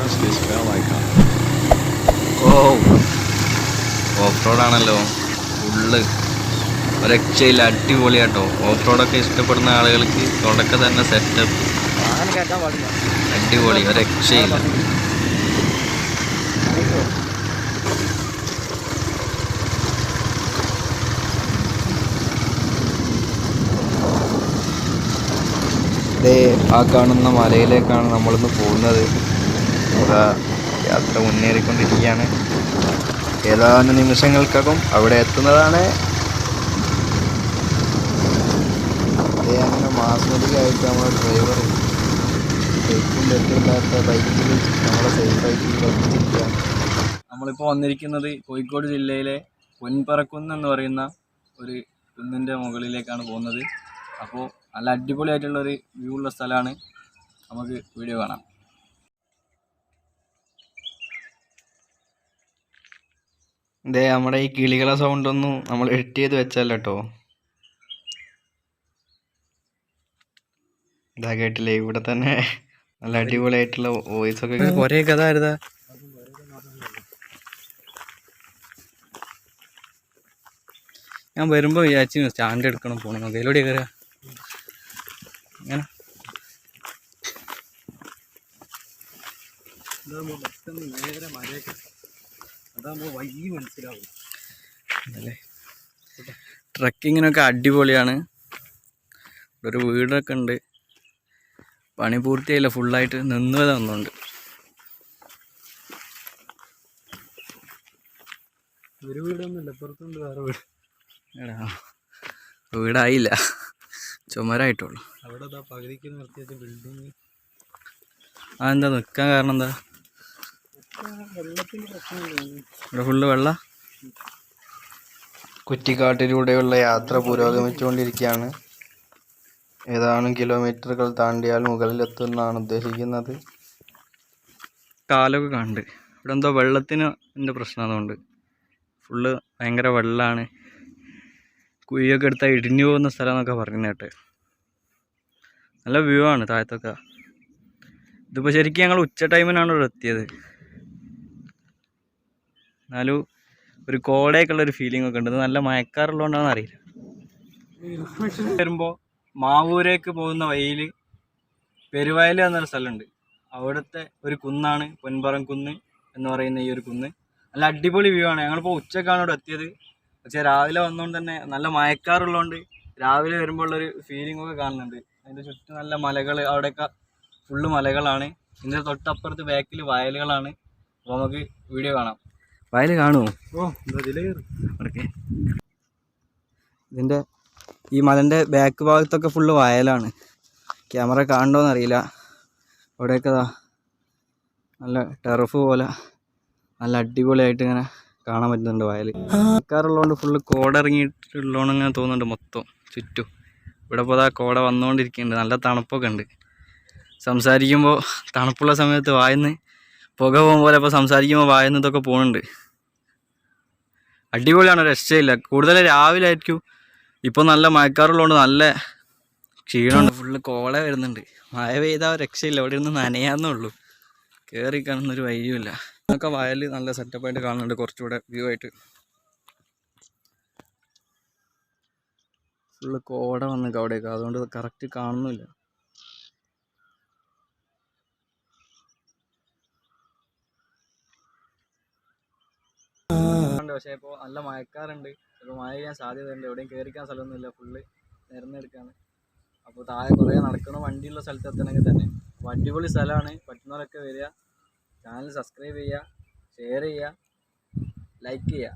press this bell icon. ഓ. Off റോഡാണല്ലോ full ഒരക്ഷയില്ല അടിപൊളിയാട്ടോ. ഓഫ് റോഡൊക്കെ ഇഷ്ടപ്പെടുന്ന ആളുകൾക്ക് തുടക്കം തന്നെ സെറ്റപ്പ് അടിപൊളി ഒരക്ഷയില്ല ദേ ആ കാണുന്ന മലയിലേക്കാണ് നമ്മളിന്ന് പോകുന്നത്. അതാ യാത്ര മുന്നേറിക്കൊണ്ടിരിക്കുകയാണ്. ഏതാനും നിമിഷങ്ങൾക്കകം അവിടെ എത്തുന്നതാണ്. അങ്ങനെ മാസ്മതികമായിട്ട് നമ്മുടെ ഡ്രൈവർ ബൈക്കും ബെൽറ്റില്ലാത്ത ബൈക്കിൽ നമ്മളെ സേഫായിട്ട് വഹിച്ചിരിക്കുകയാണ് നമ്മളിപ്പോൾ വന്നിരിക്കുന്നത് കോഴിക്കോട് ജില്ലയിലെ പൊൻപറക്കുന്ന് എന്ന് പറയുന്ന ഒരു കുന്നിന്റെ മുകളിലേക്കാണ് പോകുന്നത്. അപ്പോൾ നല്ല അടിപൊളിയായിട്ടുള്ളൊരു വ്യൂ ഉള്ള സ്ഥലമാണ്. നമുക്ക് വീഡിയോ കാണാം. ദേ നമ്മുടെ ഈ കിളികളെ സൗണ്ടൊന്നും നമ്മൾ എഡിറ്റ് ചെയ്ത് വെച്ചല്ല കേട്ടോ ഇതാ കേട്ടില്ലേ? ഇവിടെ തന്നെ നല്ല അടിപൊളിയായിട്ടുള്ള വോയിസ് ഒക്കെ ഒരേ കഥ ആയിരുതാ ഞാൻ വരുമ്പോൾ വിചാരിച്ചു സ്റ്റാൻഡ് എടുക്കണം പോകണം അതിലൂടെ കയറുക നേരെ മഴയൊക്കെ അതാകുമ്പോൾ വലിയ മനസ്സിലാവും. ട്രക്കിങ്ങിനൊക്കെ അടിപൊളിയാണ്. ഒരു വീടൊക്കെ ഉണ്ട്. പണി പൂർത്തിയായില്ല. ഫുള്ളായിട്ട് നിന്ന് തന്നുണ്ട് ഒരു വീടൊന്നുമില്ല. പുറത്തുണ്ട്. വേറെ വീട്. എടാ വീടായില്ല. ചുമരായിട്ടുള്ളൂ. അവിടെ പകുതിക്ക് നിർത്തിയ ബിൽഡിങ് ആ എന്താ നിൽക്കാൻ കാരണം എന്താ? ഇവിടെ ഫുള്ള് വെള്ള. കുറ്റിക്കാട്ടിലൂടെയുള്ള യാത്ര പുരോഗമിച്ചുകൊണ്ടിരിക്കുകയാണ്. ഏതാനും കിലോമീറ്ററുകൾ താണ്ടിയാൽ മുകളിലെത്തുമെന്നാണ് ഉദ്ദേശിക്കുന്നത്. കാലൊക്കെ കണ്ട്. ഇവിടെ എന്തോ വെള്ളത്തിന് എന്റെ പ്രശ്നം അതുകൊണ്ട്. ഫുള്ള് ഭയങ്കര വെള്ളമാണ് കുഴിയൊക്കെ എടുത്താൽ ഇടിഞ്ഞു പോകുന്ന സ്ഥലം എന്നൊക്കെ പറഞ്ഞു കേട്ട്. നല്ല വ്യൂ ആണ് താഴത്തൊക്കെ. ഇതിപ്പോൾ ശരിക്കും ഞങ്ങൾ ഉച്ച ടൈമിനാണ് ഇവിടെ എത്തിയത്. എന്നാലും ഒരു കോടയൊക്കെ ഉള്ള ഒരു ഫീലിംഗ് ഒക്കെ ഉണ്ട്. നല്ല മയക്കാറുള്ളതുകൊണ്ടാണെന്ന് അറിയില്ല വരുമ്പോൾ മാവൂരേക്ക് പോകുന്ന വഴിയിൽ പെരുവയൽ എന്നൊരു സ്ഥലമുണ്ട്. അവിടുത്തെ ഒരു കുന്നാണ് പൊൻപറം കുന്ന് എന്ന് പറയുന്ന ഈ ഒരു കുന്ന്. നല്ല അടിപൊളി വ്യൂ ആണ്. ഞങ്ങളിപ്പോൾ ഉച്ചക്കാണ് ഇവിടെ എത്തിയത്. പക്ഷേ രാവിലെ വന്നുകൊണ്ട് തന്നെ നല്ല മയക്കാറുള്ളതുകൊണ്ട് രാവിലെ വരുമ്പോൾ ഉള്ളൊരു ഫീലിംഗ് ഒക്കെ കാണുന്നുണ്ട്. അതിന്റെ ചുറ്റും നല്ല മലകൾ അവിടെയൊക്കെ ഫുള്ള് മലകളാണ്. ഇതിന്റെ തൊട്ടപ്പുറത്ത് ബാക്കിൽ വയലുകളാണ്. അപ്പോൾ നമുക്ക് വീഡിയോ കാണാം. വയൽ കാണുമോ ഓ ഓക്കെ. ഇതിന്റെ ഈ മലന്റെ ബാക്ക് ഭാഗത്തൊക്കെ ഫുള്ള് വയലാണ്. ക്യാമറ കാണണ്ടോന്ന് അറിയില്ല. അവിടെയൊക്കെ നല്ല ടെറഫ് പോലെ നല്ല അടിപൊളിയായിട്ട് ഇങ്ങനെ കാണാൻ പറ്റുന്നുണ്ട് വയൽ ആൾക്കാരുള്ളതുകൊണ്ട് ഫുള്ള് കോട ഇറങ്ങിയിട്ടുള്ളതുകൊണ്ട് ഇങ്ങനെ തോന്നുന്നുണ്ട് മൊത്തം ചുറ്റും. ഇവിടെ ഇപ്പോൾ അതാ കോട വന്നുകൊണ്ടിരിക്കുന്നുണ്ട് നല്ല തണുപ്പൊക്കെ ഉണ്ട്. സംസാരിക്കുമ്പോൾ തണുപ്പുള്ള സമയത്ത് വായന്ന് പുക പോകും പോലെ ഇപ്പോൾ സംസാരിക്കുമ്പോൾ വായന്നതൊക്കെ പോകുന്നുണ്ട് അടിപൊളിയാണ് രക്ഷയില്ല. കൂടുതൽ രാവിലെ ആയിരിക്കും ഇപ്പോൾ നല്ല മഴക്കാറുള്ളതുകൊണ്ട് നല്ല ക്ഷീണമുണ്ട് ഫുള്ള് കോള വരുന്നുണ്ട്. മഴ പെയ്താൽ രക്ഷയില്ല. അവിടെ ഇരുന്ന് നനയാന്നേ ഉള്ളൂ. കയറി കാണുന്നൊരു വഴിയുമില്ല ഒക്കെ വയൽ നല്ല സെറ്റപ്പായിട്ട് കാണുന്നുണ്ട്. കുറച്ചുകൂടെ വ്യൂ ആയിട്ട്. ഫുള്ള് കോട വന്നേക്കാം അവിടെയൊക്കെ അതുകൊണ്ട് കറക്റ്റ് കാണുന്നില്ല പക്ഷേ ഇപ്പോൾ നല്ല മഴക്കാറുണ്ട്. ഇപ്പോൾ മഴ ചെയ്യാൻ സാധ്യതയുണ്ട്. എവിടെയും കയറിക്കാൻ സ്ഥലമൊന്നുമില്ല. ഫുള്ള് നിരന്നെടുക്കാണ്. അപ്പോൾ താഴെ കുറേ നടക്കുന്ന വണ്ടിയുള്ള സ്ഥലത്ത് എത്തണമെങ്കിൽ തന്നെ അപ്പോൾ അടിപൊളി സ്ഥലമാണ്. പറ്റുന്നവരൊക്കെ വരിക. ചാനൽ സബ്സ്ക്രൈബ് ചെയ്യുക ഷെയർ ചെയ്യുക ലൈക്ക് ചെയ്യുക.